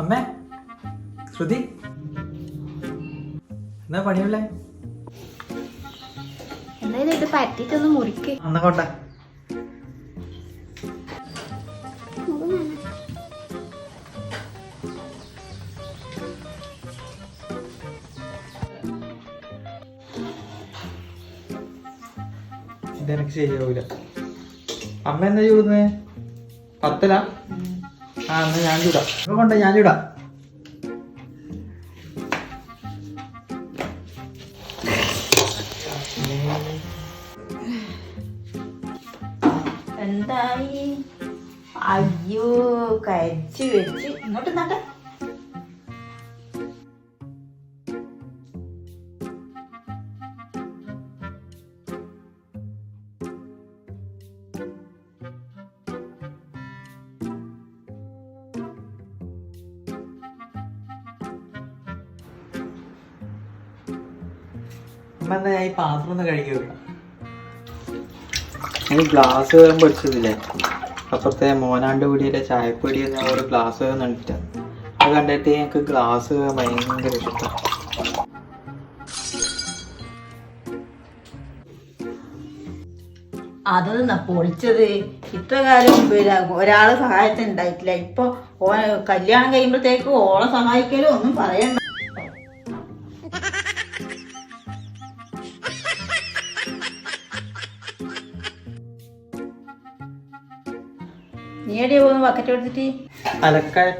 അമ്മേ ശ്രുതി. എന്നാ പണിയല്ലേ എന്തായാലും ഇത് പറ്റിട്ടൊന്ന് മുറിക്ക്? അന്ന കൊണ്ട. ഇതെനിക്ക് ശരിയാവൂല. അമ്മ എന്താ ചൂടുന്നേ പത്തല? ആ എന്നാ ഞാൻ ചൂടാ. ഇപ്പൊ കൊണ്ട ഞാൻ ചൂടാ. എന്തായി? അയ്യോ കരിച്ചു വെച്ച്. ഇങ്ങോട്ട് നട്ട അമ്മ ഞാൻ ഈ പാത്രം ഒന്ന് കഴുകി ഗ്ലാസ് വേഗം പഠിച്ചതില്ലേ അപ്പുറത്തെ മോനാണ്ട് പീടിയിലെ ചായപ്പൊടി എന്ന ഒരു ഗ്ലാസ് കണ്ടിട്ട് അത് കണ്ടിട്ട് ഞങ്ങൾക്ക് ഗ്ലാസ് ഭയങ്കര ഇഷ്ടം. അത് ന- പൊളിച്ചത്. ഇത്ര കാലം മുമ്പ് ഒരാൾ സഹായത്തിന് ഉണ്ടായിട്ടില്ല. ഇപ്പൊ ഓ കല്യാണം കഴിയുമ്പോഴത്തേക്ക് ഓളെ സഹായിക്കലും ഒന്നും പറയണ്ട. നീ എടിയാ പോകുന്നു ബക്കറ്റ് എടുത്തിട്ട്? അലക്കാൻ